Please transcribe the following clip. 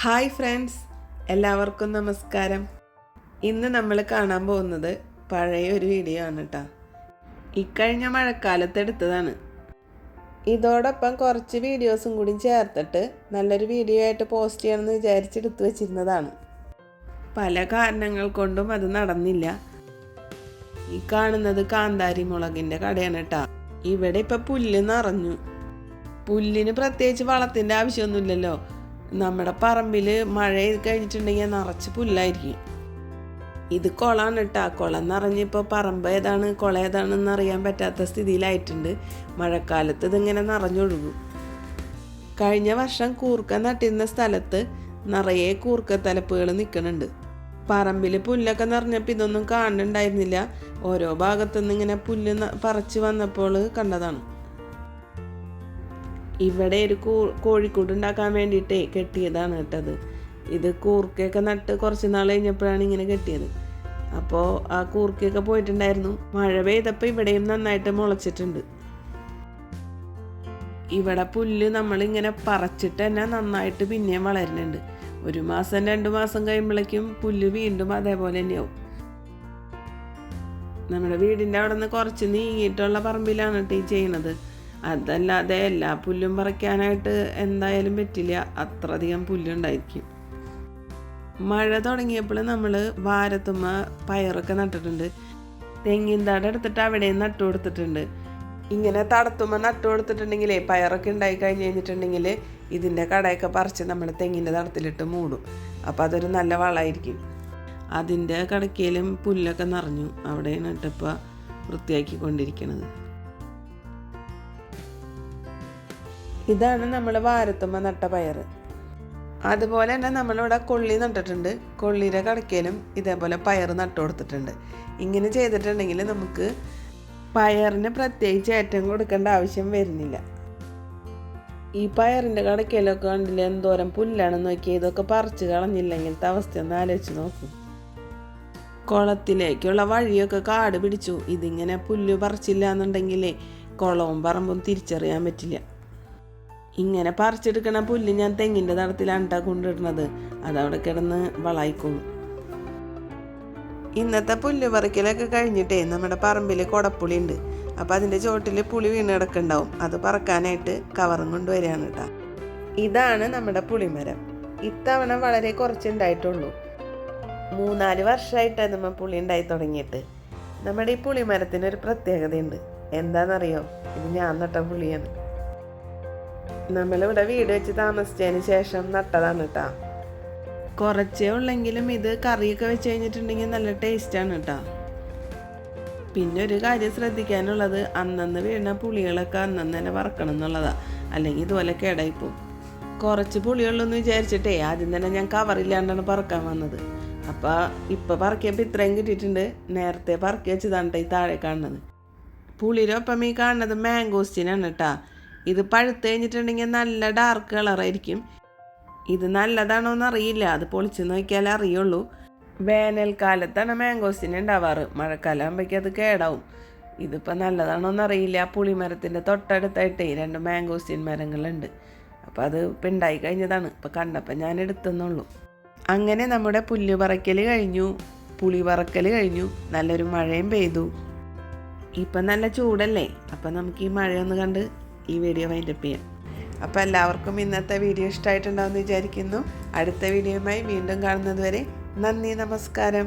Hi friends എല്ലാവർക്കും നമസ്കാരം. ഇന്ന് നമ്മൾ കാണാൻ പോകുന്നത് പഴയ ഒരു വീഡിയോ ആണ് കേട്ടോ ഇക്കഴിഞ്ഞ മഴക്കാലത്ത് എടുത്തതാണ്. ഇതോടൊപ്പം കുറച്ച് വീഡിയോസും കൂടി ചേർത്തിട്ട് നല്ലൊരു വീഡിയോ ആയിട്ട് പോസ്റ്റ് ചെയ്യണമെന്ന് വിചാരിച്ചെടുത്ത് വെച്ചിരുന്നതാണ്. പല കാരണങ്ങൾ കൊണ്ടും അത് നടന്നില്ല. ഈ കാണുന്നത് കാന്താരി മുളകിന്റെ കടയാണ് കേട്ടോ ഇവിടെ ഇപ്പം പുല്ല് നിറഞ്ഞു. പുല്ലിന് പ്രത്യേകിച്ച് വളത്തിന്റെ ആവശ്യമൊന്നുമില്ലല്ലോ. നമ്മുടെ പറമ്പിൽ മഴ കഴിഞ്ഞിട്ടുണ്ടെങ്കിൽ നിറച്ച് പുല്ലായിരിക്കും. ഇത് കുളമാണ് കേട്ടോ കുളം നിറഞ്ഞിപ്പോൾ പറമ്പ് ഏതാണ് കുളം ഏതാണെന്ന് അറിയാൻ പറ്റാത്ത സ്ഥിതിയിലായിട്ടുണ്ട്. മഴക്കാലത്ത് ഇതിങ്ങനെ നിറഞ്ഞൊഴുകും. കഴിഞ്ഞ വർഷം കൂർക്ക നട്ടിരുന്ന സ്ഥലത്ത് നിറയെ കൂർക്ക തലപ്പുകൾ നിൽക്കുന്നുണ്ട് പറമ്പിൽ പുല്ലൊക്കെ നിറഞ്ഞപ്പോൾ ഇതൊന്നും കാണുന്നുണ്ടായിരുന്നില്ല ഓരോ ഭാഗത്തുനിന്ന് ഇങ്ങനെ പുല്ല് പറിച്ച് വന്നപ്പോൾ കണ്ടതാണ്. ഇവിടെ ഒരു കോഴിക്കൂട് ഉണ്ടാക്കാൻ വേണ്ടിയിട്ടേ കെട്ടിയതാണ് കേട്ടത്. ഇത് കൂർക്കയൊക്കെ നട്ട് കുറച്ച് നാൾ കഴിഞ്ഞപ്പോഴാണ് ഇങ്ങനെ കെട്ടിയത്. അപ്പോൾ ആ കൂർക്കയൊക്കെ പോയിട്ടുണ്ടായിരുന്നു. മഴ പെയ്തപ്പോൾ ഇവിടെയും നന്നായിട്ട് മുളച്ചിട്ടുണ്ട്. ഇവിടെ പുല്ല് നമ്മളിങ്ങനെ പറച്ചിട്ട് തന്നെ നന്നായിട്ട് പിന്നെയും വളരുന്നുണ്ട്. ഒരു മാസം രണ്ട് മാസം കഴിയുമ്പോഴേക്കും പുല്ല് വീണ്ടും അതേപോലെ തന്നെയാവും. നമ്മുടെ വീടിന്റെ അവിടെ നിന്ന് കുറച്ച് നീങ്ങിയിട്ടുള്ള പറമ്പിലാണ് കേട്ടോ ഈ ചെയ്യണത് അതല്ലാതെ എല്ലാ പുല്ലും പറിക്കാനായിട്ട് എന്തായാലും പറ്റില്ല. അത്രയധികം പുല്ലുണ്ടായിരിക്കും. മഴ തുടങ്ങിയപ്പോൾ നമ്മൾ വാരത്തുമ്മ പയറൊക്കെ നട്ടിട്ടുണ്ട്. തെങ്ങിൻ തട എടുത്തിട്ട് അവിടെയും നട്ടു കൊടുത്തിട്ടുണ്ട്. ഇങ്ങനെ തടത്തുമ്മ നട്ടു കൊടുത്തിട്ടുണ്ടെങ്കിലേ പയറൊക്കെ ഉണ്ടായി കഴിഞ്ഞ് കഴിഞ്ഞിട്ടുണ്ടെങ്കിൽ ഇതിന്റെ കടയൊക്കെ പറിച്ച് നമ്മൾ തെങ്ങിന്റെ തടത്തിലിട്ട് മൂടും. അപ്പോൾ അതൊരു നല്ല വളമായിരിക്കും. അതിന്റെ കടക്കയിലും പുല്ലൊക്കെ നിറഞ്ഞു. അവിടെയാണ് വൃത്തിയാക്കി വൃത്തിയാക്കിക്കൊണ്ടിരിക്കുന്നത് ഇതാണ് നമ്മൾ വാരത്തുമ്മ നട്ട പയർ അതുപോലെ തന്നെ നമ്മളിവിടെ കൊള്ളി നട്ടിട്ടുണ്ട്. കൊള്ളിയുടെ കടക്കയിലും ഇതേപോലെ പയർ നട്ടു കൊടുത്തിട്ടുണ്ട്. ഇങ്ങനെ ചെയ്തിട്ടുണ്ടെങ്കിൽ നമുക്ക് പയറിന് പ്രത്യേകിച്ച് ഏറ്റവും കൊടുക്കേണ്ട ആവശ്യം വരുന്നില്ല. ഈ പയറിന്റെ കടക്കയിലൊക്കെ കണ്ടില്ല? എന്തോരം പുല്ലാണെന്ന് നോക്കി. ഇതൊക്കെ പറിച്ച് കളഞ്ഞില്ലെങ്കിലത്തെ അവസ്ഥ ഒന്ന് ആലോചിച്ച് നോക്കും. കുളത്തിലേക്കുള്ള വഴിയൊക്കെ കാട് പിടിച്ചു. ഇതിങ്ങനെ പുല്ല് പറിച്ചില്ല എന്നുണ്ടെങ്കിലേ കുളവും പറമ്പും തിരിച്ചറിയാൻ പറ്റില്ല. ഇങ്ങനെ പറിച്ചെടുക്കണ പുല്ല് ഞാൻ തെങ്ങിന്റെ തടത്തിലാണ് ട്ടാ കൊണ്ടിടുന്നത്. അതവിടെ കിടന്ന് വളായിക്കോളും ഇന്നത്തെ പുല്ല് പറിക്കലൊക്കെ കഴിഞ്ഞിട്ടേ നമ്മുടെ പറമ്പിൽ കുടപ്പുളി ഉണ്ട് അപ്പം അതിന്റെ ചോട്ടിൽ പുളി വീണ് കിടക്കുന്നുണ്ടാവും അത് പറക്കാനായിട്ട് കവറും കൊണ്ടുവരികയാണ് കേട്ടോ ഇതാണ് നമ്മുടെ പുളിമരം. ഇത്തവണ വളരെ കുറച്ചുണ്ടായിട്ടുള്ളൂ. മൂന്നാൽ വർഷമായിട്ടാണ് നമ്മൾ പുളി ഉണ്ടായി തുടങ്ങിയിട്ട്. നമ്മുടെ ഈ പുളിമരത്തിനൊരു പ്രത്യേകതയുണ്ട്. എന്താണെന്നറിയോ? ഇത് ഞാൻ നട്ട പുളിയാണ്. നമ്മളിവിടെ വീട് വെച്ച് താമസിച്ചതിന് ശേഷം നട്ടതാണ് കേട്ടോ കുറച്ചേ ഉള്ളെങ്കിലും ഇത് കറിയൊക്കെ വെച്ച് കഴിഞ്ഞിട്ടുണ്ടെങ്കിൽ നല്ല ടേസ്റ്റാണ് കേട്ടോ പിന്നെ ഒരു കാര്യം ശ്രദ്ധിക്കാനുള്ളത് അന്നന്ന് വീണ പുളികളൊക്കെ അന്നന്ന് തന്നെ വറക്കണം എന്നുള്ളതാണ് അല്ലെങ്കിൽ ഇതുപോലെ കേടായിപ്പോവും. കുറച്ച് പുളിയുള്ളൂന്ന് വിചാരിച്ചിട്ടേ ആദ്യം തന്നെ ഞാൻ കവറില്ലാണ്ടാണ് പറക്കാൻ വന്നത്. അപ്പോൾ ഇപ്പോൾ പറക്കിയപ്പോൾ ഇത്രയും കിട്ടിയിട്ടുണ്ട്. നേരത്തെ പറക്കി വെച്ചതാണ് ഈ താഴെ കാണുന്നത്. പുളിയിലൊപ്പം ഈ കാണുന്നത് മാംഗോസ്റ്റിനാണ് കേട്ടോ ഇത് പഴുത്ത് കഴിഞ്ഞിട്ടുണ്ടെങ്കിൽ നല്ല ഡാർക്ക് കളറായിരിക്കും ഇത് നല്ലതാണോ എന്നറിയില്ല അത് പൊളിച്ച് നോക്കിയാലേ അറിയുള്ളൂ. വേനൽക്കാലത്താണ് മാംഗോസിന് ഉണ്ടാവാറ്. മഴക്കാലം ആകുമ്പോഴേക്കും അത് കേടാവും. ഇതിപ്പോൾ നല്ലതാണോ എന്നറിയില്ല പുളിമരത്തിന്റെ തൊട്ടടുത്തായിട്ടേ രണ്ട് മാംഗോസ്റ്റിൻ മരങ്ങളുണ്ട്. അപ്പോൾ അത് ഇപ്പം ഉണ്ടായി കഴിഞ്ഞതാണ്. ഇപ്പം കണ്ടപ്പോൾ ഞാൻ എടുത്തെന്നുള്ളൂ. അങ്ങനെ നമ്മുടെ പുല്ല് പറക്കൽ കഴിഞ്ഞു. പുളി പറക്കൽ കഴിഞ്ഞു. നല്ലൊരു മഴയും പെയ്തു. ഇപ്പം നല്ല ചൂടല്ലേ? അപ്പം നമുക്ക് ഈ മഴയൊന്ന് കണ്ട് ഈ വീഡിയോ വൈൻഡപ്പ് ചെയ്യാം. അപ്പോൾ എല്ലാവർക്കും ഇന്നത്തെ വീഡിയോ ഇഷ്ടമായിട്ടുണ്ടാവുമെന്ന് വിചാരിക്കുന്നു. അടുത്ത വീഡിയോയുമായി വീണ്ടും കാണുന്നത് വരെ നന്ദി നമസ്കാരം.